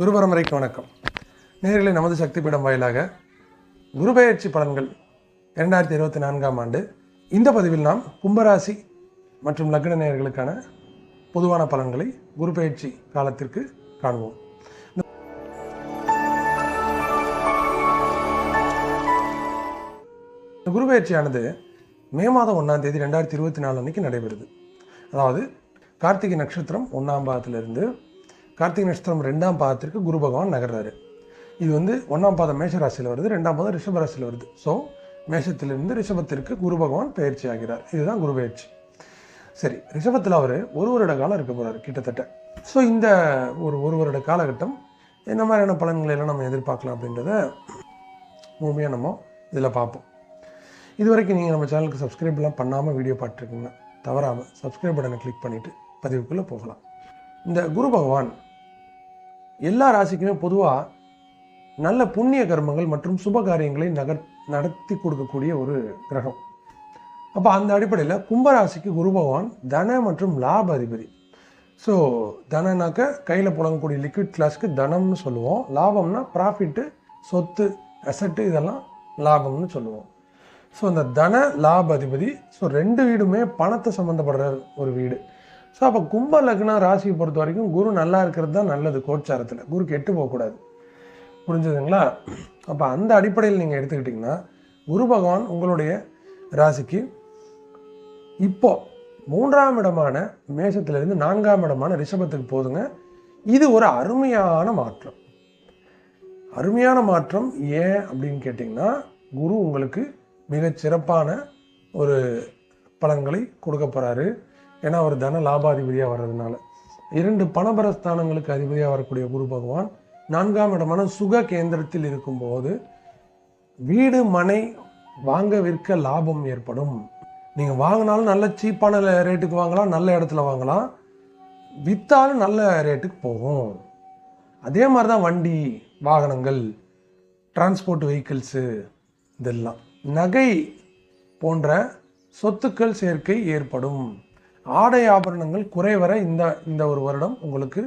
குருபரம்பரைக்கு வணக்கம். நேர்களை நமது சக்தி பீடம் வாயிலாக குருபெயர்ச்சி பலன்கள் இரண்டாயிரத்தி இருபத்தி நான்காம் ஆண்டு இந்த பதிவில் நாம் கும்பராசி மற்றும் லக்ன நேயர்களுக்கான பொதுவான பலன்களை குருபெயர்ச்சி காலத்திற்கு காண்போம். இந்த மே மாதம் ஒன்றாம் தேதி ரெண்டாயிரத்தி இருபத்தி நாலு அன்னைக்கு நடைபெறுது. அதாவது கார்த்திகை நட்சத்திரம் ஒன்றாம் பாதத்திலிருந்து கார்த்திகை நட்சத்திரம் ரெண்டாம் பாதத்திற்கு குரு பகவான் நகர்றாரு. இது வந்து ஒன்றாம் பாதம் மேஷ ராசியில் வருது ரெண்டாம் பாதம் ரிஷப ராசியில் வருது. ஸோ மேஷத்திலிருந்து ரிஷபத்திற்கு குரு பகவான் பயிற்சி ஆகிறார். இதுதான் குரு பயிற்சி. சரி ரிஷபத்தில் அவர் ஒரு வருட காலம் இருக்க போகிறார் கிட்டத்தட்ட. ஸோ இந்த ஒரு ஒரு வருட காலகட்டம் என்ன மாதிரியான பலன்களை எல்லாம் நம்ம எதிர்பார்க்கலாம் அப்படின்றத முழுமையாக நம்ம இதில் பார்ப்போம். இது வரைக்கும் நீங்கள் நம்ம சேனலுக்கு சப்ஸ்கிரைப்லாம் பண்ணாமல் வீடியோ பார்த்துருக்கீங்க தவறாமல் சப்ஸ்கிரைப் பட்டனை கிளிக் பண்ணிவிட்டு பதிவுக்குள்ளே போகலாம். இந்த குரு பகவான் எல்லா ராசிக்குமே பொதுவாக நல்ல புண்ணிய கர்மங்கள் மற்றும் சுப காரியங்களை நகர் நடத்தி கொடுக்கக்கூடிய ஒரு கிரகம். அப்போ அந்த அடிப்படையில் கும்பராசிக்கு குரு பகவான் தன மற்றும் லாப அதிபதி. ஸோ தனனாக்க கையில் புழங்கக்கூடிய லிக்விட் கிளாஸ்க்கு தனம்னு சொல்லுவோம். லாபம்னா ப்ராஃபிட்டு சொத்து அசட்டு இதெல்லாம் லாபம்னு சொல்லுவோம். ஸோ அந்த தன லாப அதிபதி ஸோ ரெண்டு வீடுமே பணத்தை சம்மந்தப்படுற ஒரு வீடு. ஸோ அப்போ கும்ப லக்னம் ராசியை பொறுத்த வரைக்கும் குரு நல்லா இருக்கிறது தான் நல்லது கோச்சாரத்தில். குரு கெட்டு போகக்கூடாது. புரிஞ்சுதுங்களா? அப்போ அந்த அடிப்படையில் நீங்கள் எடுத்துக்கிட்டிங்கன்னா குரு பகவான் உங்களுடைய ராசிக்கு இப்போ மூன்றாம் இடமான மேஷத்திலிருந்து நான்காம் இடமான ரிஷபத்துக்கு போதுங்க. இது ஒரு அருமையான மாற்றம். அருமையான மாற்றம் ஏன் அப்படின்னு கேட்டிங்கன்னா குரு உங்களுக்கு மிகச் சிறப்பான ஒரு பலன்களை கொடுக்க போகிறாரு ஏன்னா அவர் தன லாபாதிபதியாக வர்றதுனால. இரண்டு பணபரஸ்தானங்களுக்கு அதிபதியாக வரக்கூடிய குரு பகவான் நான்காம் இடமான சுக கேந்திரத்தில் இருக்கும்போது வீடு மனை வாங்க விற்க லாபம் ஏற்படும். நீங்கள் வாங்கினாலும் நல்ல சீப்பான ரேட்டுக்கு வாங்கலாம் நல்ல இடத்துல வாங்கலாம். விற்றாலும் நல்ல ரேட்டுக்கு போகும். அதே மாதிரி தான் வண்டி வாகனங்கள் டிரான்ஸ்போர்ட் வெஹிக்கிள்ஸு இதெல்லாம். நகை போன்ற சொத்துக்கள் சேர்க்கை ஏற்படும். ஆடை ஆபரணங்கள் குறைவர இந்த இந்த ஒரு வருடம் உங்களுக்கு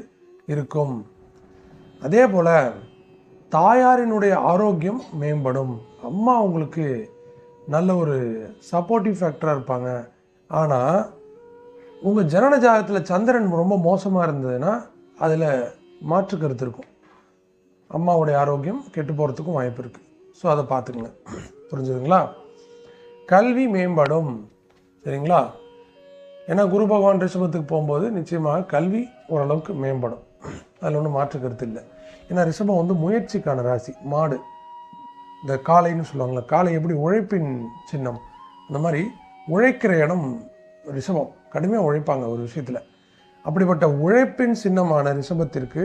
இருக்கும். அதே போல் தாயாரினுடைய ஆரோக்கியம் மேம்படும். அம்மா உங்களுக்கு நல்ல ஒரு சப்போர்ட்டிவ் ஃபேக்டராக இருப்பாங்க. ஆனால் உங்கள் ஜனன ஜாகத்தில் சந்திரன் ரொம்ப மோசமாக இருந்ததுன்னா அதில் மாற்று கருத்து இருக்கும். அம்மாவுடைய ஆரோக்கியம் கெட்டு போகிறதுக்கும் வாய்ப்பு இருக்குது ஸோ அதை பார்த்துக்குங்க. புரிஞ்சுதுங்களா? கல்வி மேம்படும். சரிங்களா? ஏன்னா குரு பகவான் ரிஷபத்துக்கு போகும்போது நிச்சயமாக கல்வி ஓரளவுக்கு மேம்படும். அதில் ஒன்றும் மாற்று கருத்து இல்லை. ஏன்னா ரிஷபம் வந்து முயற்சிக்கான ராசி மாடு. இந்த காளைன்னு சொல்லுவாங்களே காளை எப்படி உழைப்பின் சின்னம்? அந்த மாதிரி உழைக்கிற இடம் ரிஷபம். கடுமையாக உழைப்பாங்க ஒரு விஷயத்தில். அப்படிப்பட்ட உழைப்பின் சின்னமான ரிஷபத்திற்கு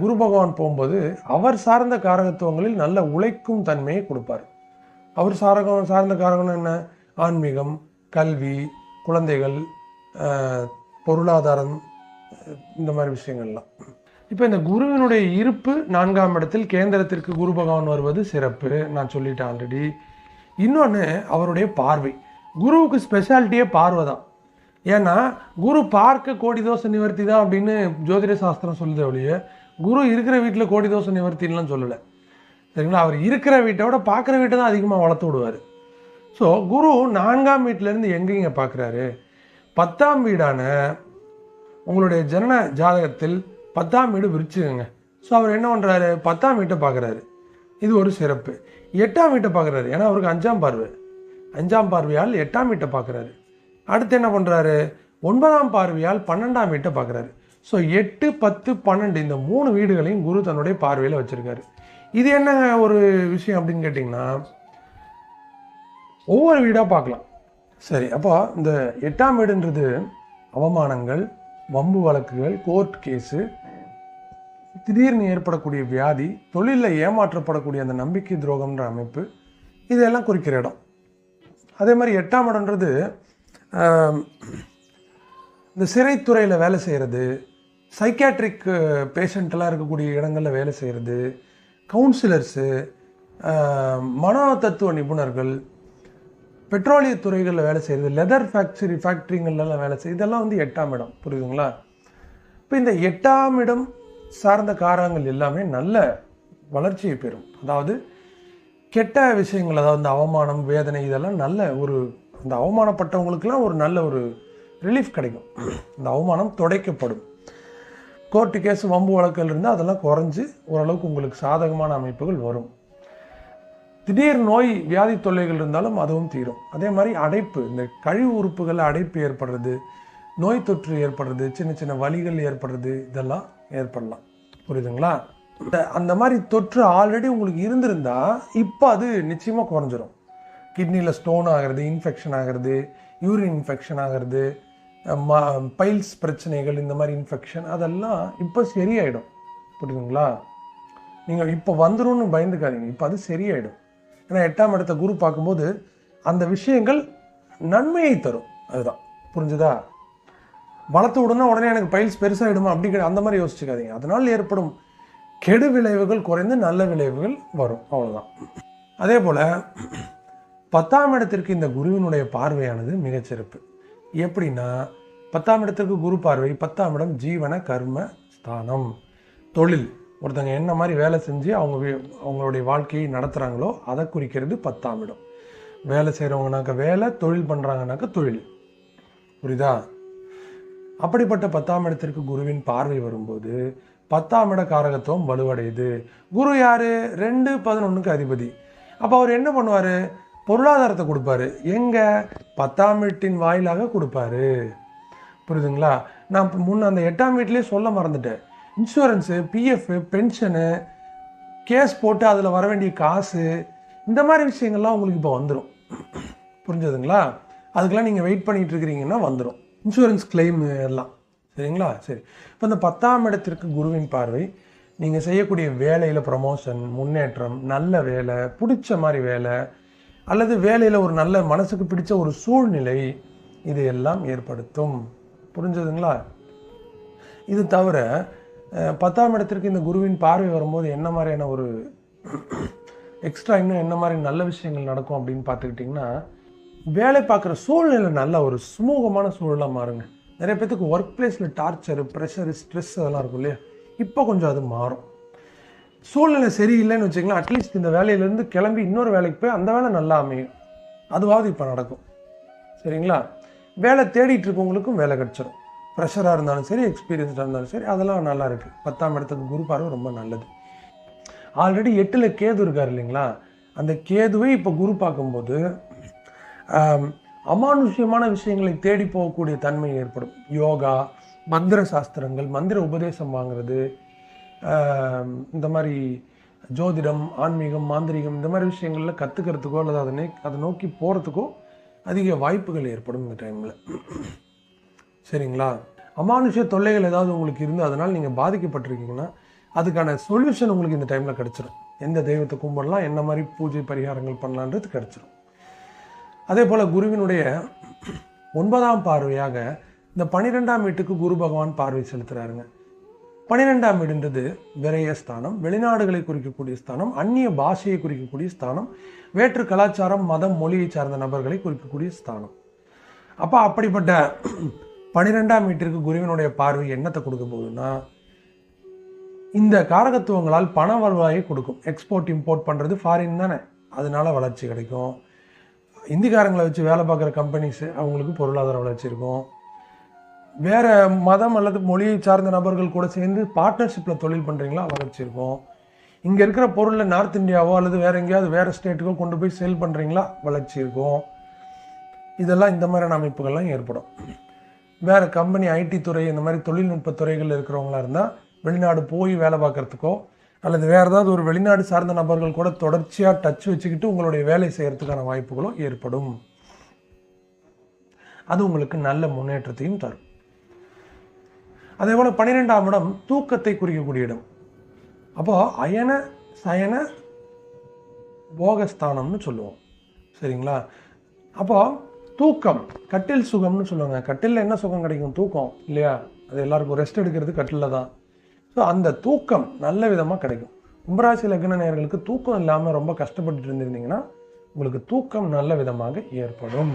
குரு பகவான் போகும்போது அவர் சார்ந்த காரகத்துவங்களில் நல்ல உழைக்கும் தன்மையை கொடுப்பார். அவர் சாரகம் சார்ந்த காரகம் என்ன? ஆன்மீகம் கல்வி குழந்தைகள் பொருளாதாரம் இந்த மாதிரி விஷயங்கள்லாம். இப்போ இந்த குருவினுடைய இருப்பு நான்காம் இடத்தில் கேந்திரத்திற்கு குரு பகவான் வருவது சிறப்பு நான் சொல்லிட்டேன் ஆல்ரெடி. இன்னொன்று அவருடைய பார்வை. குருவுக்கு ஸ்பெஷாலிட்டியே பார்வை தான். ஏன்னா குரு பார்க்க கோடி தோசை நிவர்த்தி தான் அப்படின்னு ஜோதிட சாஸ்திரம் சொல்லுது ஒழிய குரு இருக்கிற வீட்டில் கோடி தோசை நிவர்த்தின்லாம் சொல்லலை. சரிங்களா? அவர் இருக்கிற வீட்டை விட பார்க்குற வீட்டை தான் அதிகமாக வளர்த்து விடுவார். ஸோ குரு நான்காம் வீட்டிலேருந்து எங்கெங்க பார்க்குறாரு? பத்தாம் வீடான உங்களுடைய ஜனன ஜாதகத்தில் பத்தாம் வீடு விரிச்சுக்கோங்க ஸோ அவர் என்ன பண்ணுறாரு பத்தாம் வீட்டை பார்க்குறாரு. இது ஒரு சிறப்பு. எட்டாம் வீட்டை பார்க்குறாரு. ஏன்னா அவருக்கு அஞ்சாம் பார்வை. அஞ்சாம் பார்வையால் எட்டாம் வீட்டை பார்க்குறாரு. அடுத்து என்ன பண்ணுறாரு ஒன்பதாம் பார்வையால் பன்னெண்டாம் வீட்டை பார்க்குறாரு. ஸோ எட்டு பத்து பன்னெண்டு இந்த மூணு வீடுகளையும் குரு தன்னுடைய பார்வையில் வச்சுருக்காரு. இது என்ன ஒரு விஷயம் அப்படின்னு கேட்டிங்கன்னா ஒவ்வொரு வீடாக பார்க்கலாம். சரி அப்போ இந்த எட்டாம் வீடுன்றது அவமானங்கள் வம்பு வழக்குகள் கோர்ட் கேஸு திடீர்னு ஏற்படக்கூடிய வியாதி தொழிலில் ஏமாற்றப்படக்கூடிய அந்த நம்பிக்கை துரோகம்ன்ற அமைப்பு இதெல்லாம் குறிக்கிற இடம். அதே மாதிரி எட்டாம் இடம்ன்றது இந்த சிறைத்துறையில் வேலை செய்கிறது சைக்காட்ரிக் பேஷண்ட்டெல்லாம் இருக்கக்கூடிய இடங்களில் வேலை செய்கிறது கவுன்சிலர்ஸு மனோ தத்துவ நிபுணர்கள் பெட்ரோலிய துறைகளில் வேலை செய்கிறது லெதர் ஃபேக்டரி ஃபேக்ட்ரிங்கள்லாம் வேலை செய்யுது இதெல்லாம் வந்து எட்டாம் இடம் புரியுதுங்களா? இப்போ இந்த எட்டாம் இடம் சார்ந்த காரங்கள் எல்லாமே நல்ல வளர்ச்சியை பெறும். அதாவது கெட்ட விஷயங்கள் அதாவது இந்த அவமானம் வேதனை இதெல்லாம் நல்ல ஒரு அந்த அவமானப்பட்டவங்களுக்கெல்லாம் ஒரு நல்ல ஒரு ரிலீஃப் கிடைக்கும். இந்த அவமானம் துடைக்கப்படும். கோர்ட்டு கேஸ் வம்பு வழக்கில் இருந்தால் அதெல்லாம் குறைஞ்சி ஓரளவுக்கு உங்களுக்கு சாதகமான அமைப்புகள் வரும். திடீர் நோய் வியாதி தொல்லைகள் இருந்தாலும் அதுவும் தீரும். அதே மாதிரி அடைப்பு இந்த கழிவு உறுப்புகளில் அடைப்பு ஏற்படுறது நோய் தொற்று ஏற்படுறது சின்ன சின்ன வலிகள் ஏற்படுறது இதெல்லாம் ஏற்படலாம். புரியுதுங்களா? அந்த மாதிரி தொற்று ஆல்ரெடி உங்களுக்கு இருந்திருந்தா இப்போ அது நிச்சயமாக குறைஞ்சிரும். கிட்னியில் ஸ்டோன் ஆகிறது இன்ஃபெக்ஷன் ஆகிறது யூரின் இன்ஃபெக்ஷன் ஆகிறது பைல்ஸ் பிரச்சனைகள் இந்த மாதிரி இன்ஃபெக்ஷன் அதெல்லாம் இப்போ சரியாயிடும். புரியுதுங்களா? நீங்கள் இப்போ வந்துடும் பயந்துக்காதீங்க. இப்போ அது சரியாயிடும். ஏன்னா எட்டாம் இடத்த குரு பார்க்கும்போது அந்த விஷயங்கள் நன்மையை தரும். அதுதான். புரிஞ்சுதா? வளர்த்து உடனே உடனே எனக்கு பைல்ஸ் பெருசாகிடுமா அப்படி கிடையாது அந்த மாதிரி யோசிச்சுக்காதீங்க. அதனால் ஏற்படும் கெடு விளைவுகள் குறைந்து நல்ல விளைவுகள் வரும். அவ்வளோதான் அதே போல் பத்தாம் இடத்திற்கு இந்த குருவினுடைய பார்வையானது மிகச்சிறப்பு எப்படின்னா பத்தாம் இடத்திற்கு குரு பார்வை பத்தாம் இடம் ஜீவன கர்ம ஸ்தானம் தொழில். ஒருத்தங்க என்ன மாதிரி வேலை செஞ்சு அவங்க அவங்களுடைய வாழ்க்கையை நடத்துகிறாங்களோ அதை குறிக்கிறது பத்தாம் இடம். வேலை செய்கிறவங்கனாக்க வேலை தொழில் பண்ணுறாங்கனாக்க தொழில். புரியுதா? அப்படிப்பட்ட பத்தாம் இடத்திற்கு குருவின் பார்வை வரும்போது பத்தாம் இட காரகத்துவம் வலுவடையுது. குரு யார்? ரெண்டு பதினொன்றுக்கு அதிபதி. அப்போ அவர் என்ன பண்ணுவார்? பொருளாதாரத்தை கொடுப்பாரு. எங்கே? பத்தாம் வீட்டின் வாயிலாக கொடுப்பாரு. புரியுதுங்களா? நான் இப்ப முன்ன அந்த எட்டாம் வீட்டிலே சொல்ல மறந்துட்டேன். இன்சூரன்ஸு பிஎஃப் பென்ஷனு கேஸ் போட்டு அதில் வர வேண்டிய காசு இந்த மாதிரி விஷயங்கள்லாம் உங்களுக்கு இப்போ வந்துடும் புரிஞ்சதுங்களா? அதுக்கெல்லாம் நீங்கள் வெயிட் பண்ணிகிட்டு இருக்கிறீங்கன்னா வந்துடும் இன்சூரன்ஸ் கிளைம் எல்லாம். சரிங்களா? சரி. இப்போ இந்த பத்தாம் இடத்திற்கு குருவின் பார்வை நீங்கள் செய்யக்கூடிய வேலையில் ப்ரமோஷன் முன்னேற்றம் நல்ல வேலை பிடிச்ச மாதிரி வேலை அல்லது வேலையில் ஒரு நல்ல மனசுக்கு பிடிச்ச ஒரு சூழ்நிலை இதையெல்லாம் ஏற்படுத்தும். புரிஞ்சதுங்களா? இது தவிர பத்தாம் இடத்திற்கு இந்த குருவின் பார்வை வரும்போது என்ன மாதிரியான ஒரு எக்ஸ்ட்ரா இன்னும் என்ன மாதிரி நல்ல விஷயங்கள் நடக்கும் அப்படின்னு பார்த்துக்கிட்டிங்கன்னா வேலை பார்க்குற சூழ்நிலை நல்ல ஒரு சுமூகமான சூழலாக மாறுங்க. நிறைய பேத்துக்கு ஒர்க் பிளேஸில் டார்ச்சரு ப்ரெஷரு ஸ்ட்ரெஸ் அதெல்லாம் இருக்கும் இல்லையா? இப்போ கொஞ்சம் அது மாறும். சூழ்நிலை சரியில்லைன்னு வச்சுக்கலாம் அட்லீஸ்ட் இந்த வேலையிலேருந்து கிளம்பி இன்னொரு வேலைக்கு போய் அந்த வேலை நல்லா அமையும். அதுவாவது இப்போ நடக்கும். சரிங்களா? வேலை தேடிட்டு இருக்கவங்களுக்கும் வேலை கிடச்சிரும். ப்ரெஷராக இருந்தாலும் சரி எக்ஸ்பீரியன்ஸ்டாக இருந்தாலும் சரி அதெல்லாம் நல்லா இருக்குது பத்தாம் இடத்துக்கு குரு பார்வை ரொம்ப நல்லது. ஆல்ரெடி எட்டில் கேது இருக்கார் இல்லைங்களா? அந்த கேதுவை இப்போ குரு பார்க்கும்போது அமானுஷ்யமான விஷயங்களை தேடி போகக்கூடிய தன்மை ஏற்படும். யோகா மந்திர சாஸ்திரங்கள் மந்திர உபதேசம் வாங்குறது இந்த மாதிரி ஜோதிடம் ஆன்மீகம் மாந்திரிகம் இந்த மாதிரி விஷயங்களில் கற்றுக்கிறதுக்கோ அல்லது அதை அதை நோக்கி போகிறதுக்கோ அதிக வாய்ப்புகள் ஏற்படும் இந்த டைமில் சரிங்களா? அமானுஷ்ய தொல்லைகள் ஏதாவது உங்களுக்கு இருந்து அதனால் நீங்கள் பாதிக்கப்பட்டிருக்கீங்கன்னா அதுக்கான சொல்யூஷன் உங்களுக்கு இந்த டைமில் கிடச்சிரும். எந்த தெய்வத்தை கும்பிடலாம் என்ன மாதிரி பூஜை பரிகாரங்கள் பண்ணலான்றது கிடச்சிரும். அதே போல் குருவினுடைய ஒன்பதாம் பார்வையாக இந்த பன்னிரெண்டாம் வீட்டுக்கு குரு பகவான் பார்வை செலுத்துகிறாருங்க பன்னிரெண்டாம் வீடுன்றது விரைய ஸ்தானம் வெளிநாடுகளை குறிக்கக்கூடிய ஸ்தானம் அந்நிய பாஷையை குறிக்கக்கூடிய ஸ்தானம் வேற்று கலாச்சாரம் மதம் மொழியை சார்ந்த நபர்களை குறிக்கக்கூடிய ஸ்தானம். அப்போ அப்படிப்பட்ட பன்னிரெண்டாம் வீட்டிற்கு குருவினுடைய பார்வை என்னத்தை கொடுக்க போகுதுன்னா இந்த காரகத்துவங்களால் பண வருவாயை கொடுக்கும். எக்ஸ்போர்ட் இம்போர்ட் பண்ணுறது ஃபாரின் தானே. அதனால வளர்ச்சி கிடைக்கும். இந்திக்காரங்களை வச்சு வேலை பார்க்குற கம்பெனிஸ் அவங்களுக்கு பொருளாதார வளர்ச்சி இருக்கும். வேற மதம் அல்லது மொழியை சார்ந்த நபர்கள் கூட சேர்ந்து பார்ட்னர்ஷிப்பில் தொழில் பண்ணுறீங்களா வளர்ச்சி இருக்கும். இங்கே இருக்கிற பொருளில் நார்த் இந்தியாவோ அல்லது வேறு எங்கேயாவது வேறு ஸ்டேட்டுக்கோ கொண்டு போய் சேல் பண்ணுறீங்களா வளர்ச்சி இருக்கும். இதெல்லாம் இந்த மாதிரியான அமைப்புகள்லாம் ஏற்படும். வேற கம்பெனி ஐடி துறை இந்த மாதிரி தொழில்நுட்ப துறைகள் இருக்கிறவங்களா இருந்தால் வெளிநாடு போய் வேலை பார்க்கறதுக்கோ அல்லது வேற ஏதாவது ஒரு வெளிநாடு சார்ந்த நபர்கள் கூட தொடர்ச்சியாக டச் வச்சுக்கிட்டு உங்களுடைய வேலை செய்யறதுக்கான வாய்ப்புகளோ ஏற்படும். அது உங்களுக்கு நல்ல முன்னேற்றத்தையும் தரும். அதே போல பன்னிரெண்டாம் இடம் தூக்கத்தை குறிக்கக்கூடிய இடம். அப்போ அயன சயன போகஸ்தானம்னு சொல்லுவோம். சரிங்களா? அப்போ தூக்கம் கட்டில் சுகம்னு சொல்லுவாங்க. கட்டிலில் என்ன சுகம் கிடைக்கும்? தூக்கம் இல்லையா? அது எல்லாருக்கும் ரெஸ்ட் எடுக்கிறது கட்டிலில் தான். ஸோ அந்த தூக்கம் நல்ல விதமாக கிடைக்கும். கும்பராசி லக்ன நேர்களுக்கு தூக்கம் இல்லாமல் ரொம்ப கஷ்டப்பட்டுட்டு இருந்திருந்தீங்கன்னா உங்களுக்கு தூக்கம் நல்ல விதமாக ஏற்படும்.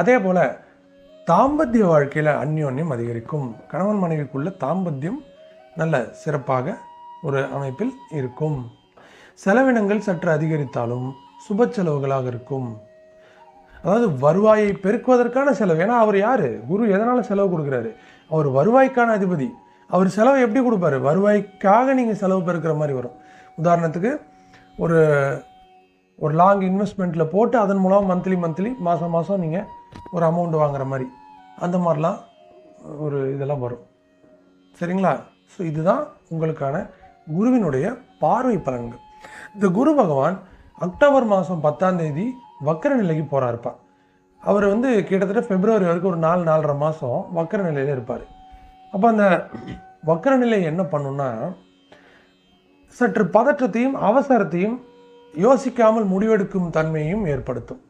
அதே போல் தாம்பத்திய வாழ்க்கையில் அந்யோன்யம் அதிகரிக்கும். கணவன் மனைவிக்குள்ள தாம்பத்தியம் நல்ல சிறப்பாக ஒரு அமைப்பில் இருக்கும். செலவினங்கள் சற்று அதிகரித்தாலும் சுப செலவுகளாக இருக்கும். அதாவது வருவாயை பெருக்குவதற்கான செலவு. ஏன்னா அவர் யார்? குரு எதனால் செலவு கொடுக்குறாரு? அவர் வருவாய்க்கான அதிபதி. அவர் செலவு எப்படி கொடுப்பாரு? வருவாய்க்காக நீங்கள் செலவு பெருக்கிற மாதிரி வரும். உதாரணத்துக்கு ஒரு ஒரு லாங் இன்வெஸ்ட்மெண்ட்டில் போட்டு அதன் மூலம் மந்த்லி மந்த்லி மாதம் மாதம் நீங்கள் ஒரு அமௌண்ட் வாங்குற மாதிரி. அந்த மாதிரிலாம் ஒரு இதெல்லாம் வரும். சரிங்களா? ஸோ இதுதான் உங்களுக்கான குருவினுடைய பார்வை பலன்கள். இந்த குரு பகவான் அக்டோபர் மாதம் பத்தாம் தேதி வக்கர நிலைக்கு போகிறாருப்பா அவர் வந்து கிட்டத்தட்ட பிப்ரவரி வரைக்கும் ஒரு நாலு நாலரை மாதம் வக்கர நிலையில் இருப்பார். அப்போ அந்த வக்கர நிலை என்ன பண்ணுன்னா சற்று பதற்றத்தையும் அவசரத்தையும் யோசிக்காமல் முடிவெடுக்கும் தன்மையும் ஏற்படுத்தும்.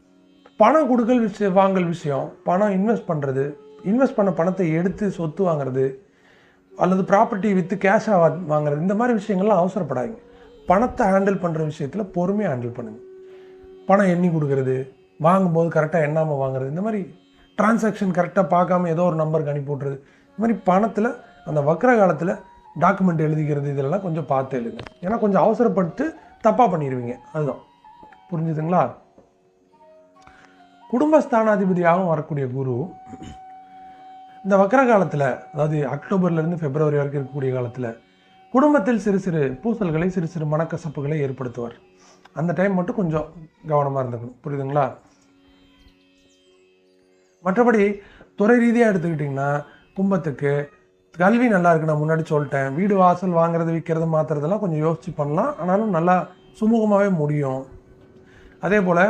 பணம் கொடுக்கல் விஷயம் வாங்கல் விஷயம் பணம் இன்வெஸ்ட் பண்ணுறது இன்வெஸ்ட் பண்ண பணத்தை எடுத்து சொத்து வாங்குறது அல்லது ப்ராப்பர்ட்டி விற்று கேஷாக வாங்குறது இந்த மாதிரி விஷயங்கள்லாம் அவசரப்படாதீங்க. பணத்தை ஹேண்டில் பண்ணுற விஷயத்தில் பொறுமையாக ஹேண்டில் பண்ணுங்கள் பணம் எண்ணி கொடுக்கறது வாங்கும்போது கரெக்டாக எண்ணாமல் வாங்குறது இந்த மாதிரி டிரான்சாக்ஷன் கரெக்டாக பார்க்காம ஏதோ ஒரு நம்பருக்கு அனுப்பி விட்றது இந்த மாதிரி பணத்தில் அந்த வக்கர காலத்தில் டாக்குமெண்ட் எழுதிக்கிறது இதெல்லாம் கொஞ்சம் பார்த்து எழுதுங்க ஏன்னா கொஞ்சம் அவசரப்பட்டு தப்பாக பண்ணிடுவீங்க. அதுதான். புரிஞ்சுதுங்களா? குடும்பஸ்தானாதிபதியாகவும் வரக்கூடிய குரு இந்த வக்கர காலத்தில் அதாவது அக்டோபர்லேருந்து பிப்ரவரி வரைக்கும் இருக்கக்கூடிய காலத்தில் குடும்பத்தில் சிறு சிறு பூசல்களை சிறு சிறு மனக்கசப்புகளை ஏற்படுத்துவார். அந்த டைம் மட்டும் கொஞ்சம் கவனமாக இருந்துக்கணும். புரியுதுங்களா? மற்றபடி துறை ரீதியாக எடுத்துக்கிட்டிங்கன்னா கும்பத்துக்கு கல்வி நல்லா இருக்கு நான் முன்னாடி சொல்லிட்டேன். வீடு வாசல் வாங்குறது விற்கிறது மாற்றுறதெல்லாம் கொஞ்சம் யோசித்து பண்ணலாம். ஆனாலும் நல்லா சுமூகமாகவே முடியும். அதே போல்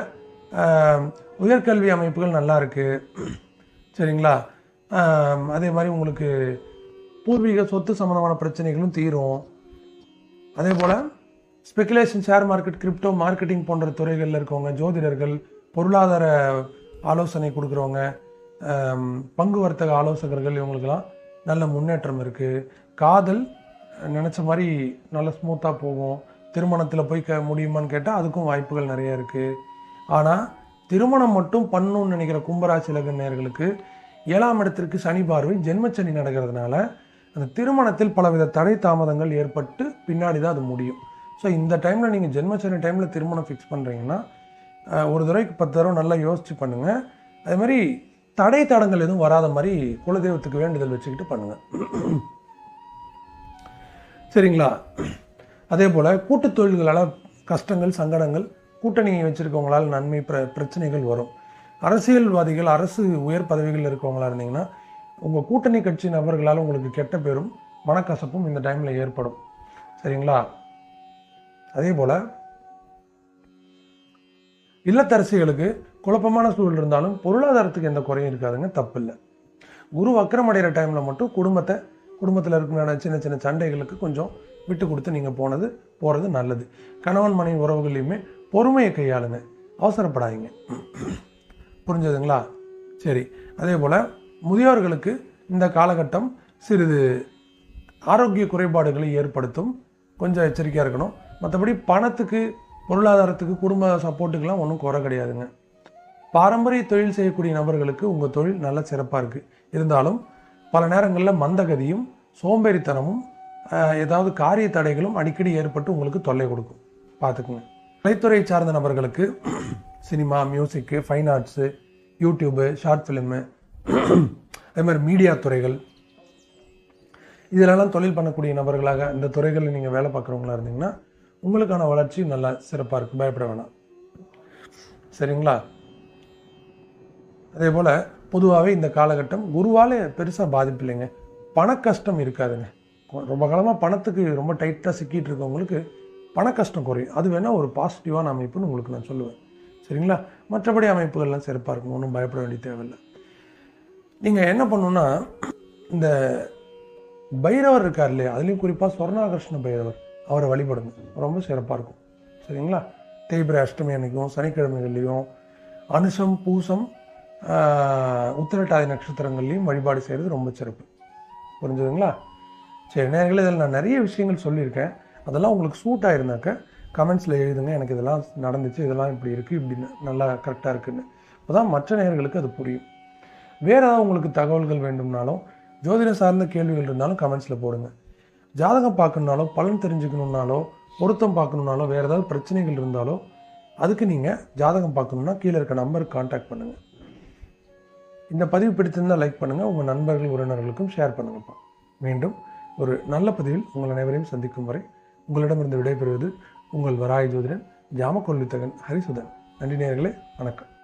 உயர்கல்வி அமைப்புகள் நல்லா இருக்குது சரிங்களா? அதே மாதிரி உங்களுக்கு பூர்வீக சொத்து சம்மந்தமான பிரச்சனைகளும் தீரும். அதே போல் speculation share market crypto marketing போன்ற துறைகளில் இருக்கவங்க ஜோதிடர்கள் பொருளாதார ஆலோசனை கொடுக்குறவங்க பங்கு வர்த்தக ஆலோசகர்கள் இவங்களுக்கெல்லாம் நல்ல முன்னேற்றம் இருக்குது காதல் நினச்ச மாதிரி நல்ல ஸ்மூத்தாக போகும். திருமணத்தில் போய் க முடியுமான்னு கேட்டால் அதுக்கும் வாய்ப்புகள் நிறைய இருக்குது ஆனால் திருமணம் மட்டும் பண்ணணும்னு நினைக்கிற கும்பராசி லக்னேயர்களுக்கு ஏழாம் இடத்திற்கு சனி பார்வை ஜென்மச்சனி நடக்கிறதுனால அந்த திருமணத்தில் பலவித தடை தாமதங்கள் ஏற்பட்டு பின்னாடி தான் அது முடியும். ஸோ இந்த டைமில் நீங்கள் ஜென்மச்சனி டைமில் திருமணம் ஃபிக்ஸ் பண்ணுறீங்கன்னா ஒரு தடவைக்கு பத்து தடவை நல்லா யோசித்து பண்ணுங்கள் அதே மாதிரி தடை தடங்கள் எதுவும் வராத மாதிரி குலதெய்வத்துக்கு வேண்டுதல் வச்சுக்கிட்டு பண்ணுங்கள் சரிங்களா? அதே போல் கூட்டுத் தொழில்களால் கஷ்டங்கள் சங்கடங்கள் கூட்டணி வச்சுருக்கவங்களால் நன்மை பிர பிரச்சனைகள் வரும். அரசியல்வாதிகள் அரசு உயர் பதவிகளில் இருக்கவங்களா இருந்தீங்கன்னா உங்கள் கூட்டணி கட்சி நபர்களால் உங்களுக்கு கெட்ட பேரும் மனக்கசப்பும் இந்த டைமில் ஏற்படும். சரிங்களா? அதே போல் இல்லத்தரசிகளுக்கு குழப்பமான சூழல் இருந்தாலும் பொருளாதாரத்துக்கு எந்த குறையும் இருக்காதுங்க தப்பில்லை. குரு வக்கரமடைகிற டைமில் மட்டும் குடும்பத்தை குடும்பத்தில் இருக்கிற சின்ன சின்ன சண்டைகளுக்கு கொஞ்சம் விட்டு கொடுத்து நீங்கள் போனது போகிறது நல்லது. கணவன் மனைவி உறவுகளையுமே பொறுமையை கையாளுங்க. அவசரப்படாதீங்க. புரிஞ்சதுங்களா? சரி. அதே போல் முதியோர்களுக்கு இந்த காலகட்டம் சிறிது ஆரோக்கிய குறைபாடுகளை ஏற்படுத்தும். கொஞ்சம் எச்சரிக்கையாக இருக்கணும். மற்றபடி பணத்துக்கு பொருளாதாரத்துக்கு குடும்ப சப்போர்ட்டுக்கெல்லாம் ஒன்றும் குறை கிடையாதுங்க. பாரம்பரிய தொழில் செய்யக்கூடிய நபர்களுக்கு உங்கள் தொழில் நல்ல சிறப்பாக இருக்குது இருந்தாலும் பல நேரங்களில் மந்தகதியும் சோம்பேறித்தனமும் ஏதாவது காரிய தடைகளும் அடிக்கடி ஏற்பட்டு உங்களுக்கு தொல்லை கொடுக்கும். பார்த்துக்குங்க கலைத்துறை சார்ந்த நபர்களுக்கு cinema music fine arts YouTube short film அதே மாதிரி மீடியா துறைகள் இதிலெல்லாம் தொழில் பண்ணக்கூடிய நபர்களாக இந்த துறைகளில் நீங்கள் வேலை பார்க்குறவங்களா இருந்தீங்கன்னா உங்களுக்கான வளர்ச்சி நல்லா சிறப்பாக இருக்குது பயப்பட வேணாம். சரிங்களா? அதே போல் பொதுவாகவே இந்த காலகட்டம் குருவால் பெருசாக பாதிப்பு இல்லைங்க. பண கஷ்டம் இருக்காதுங்க. ரொம்ப காலமாக பணத்துக்கு ரொம்ப டைட்டாக சிக்கிட்டு இருக்கவங்களுக்கு பண கஷ்டம் குறையும். அது வேணால் ஒரு பாசிட்டிவான அமைப்புன்னு உங்களுக்கு நான் சொல்லுவேன். சரிங்களா? மற்றபடி அமைப்புகள்லாம் சிறப்பாக இருக்கும். ஒன்றும் பயப்பட வேண்டிய தேவையில்லை. நீங்கள் என்ன பண்ணணுன்னா இந்த பைரவர் இருக்கார் இல்லையா? அதுலேயும் குறிப்பாக சொர்ணாகிருஷ்ண பைரவர். அவரை வழிபடுங்க ரொம்ப சிறப்பாக இருக்கும். சரிங்களா? தேய்பிரை அஷ்டமி அன்னைக்கும் சனிக்கிழமைகள்லையும் அனுஷம் பூசம் உத்திரட்டாதி நட்சத்திரங்கள்லையும் வழிபாடு செய்கிறது ரொம்ப சிறப்பு. புரிஞ்சுதுங்களா? சரி நேரங்களே இதில் நான் நிறைய விஷயங்கள் சொல்லியிருக்கேன். அதெல்லாம் உங்களுக்கு சூட் ஆயிருந்தாக்க கமெண்ட்ஸில் எழுதுங்க. எனக்கு இதெல்லாம் நடந்துச்சு இதெல்லாம் இப்படி இருக்குது இப்படி நல்லா கரெக்டாக இருக்குன்னு. அப்போ தான் மற்ற நேர்களுக்கு அது புரியும். வேறு ஏதாவது உங்களுக்கு தகவல்கள் வேண்டும்னாலும் ஜோதிட சார்ந்த கேள்விகள் இருந்தாலும் கமெண்ட்ஸில் போடுங்க. ஜாதகம் பார்க்கணுனாலோ பலன் தெரிஞ்சுக்கணுன்னாலோ பொருத்தம் பார்க்கணுன்னாலோ வேறு ஏதாவது பிரச்சனைகள் இருந்தாலோ அதுக்கு நீங்கள் ஜாதகம் பார்க்கணுன்னா கீழே இருக்க நம்பருக்கு காண்டாக்ட் பண்ணுங்கள் இந்த பதிவு பிடித்திருந்தால் லைக் பண்ணுங்கள் உங்கள் நண்பர்கள் உறவினர்களுக்கும் ஷேர் பண்ணுங்கப்பா. மீண்டும் ஒரு நல்ல பதிவில் உங்கள் அனைவரையும் சந்திக்கும் வரை உங்களிடமிருந்து விடைபெறுவது உங்கள் வராய ஜோதிடன் ஜாமக்கொல்லித்தகன் ஹரிசுதன். நன்றி நேர்களே வணக்கம்.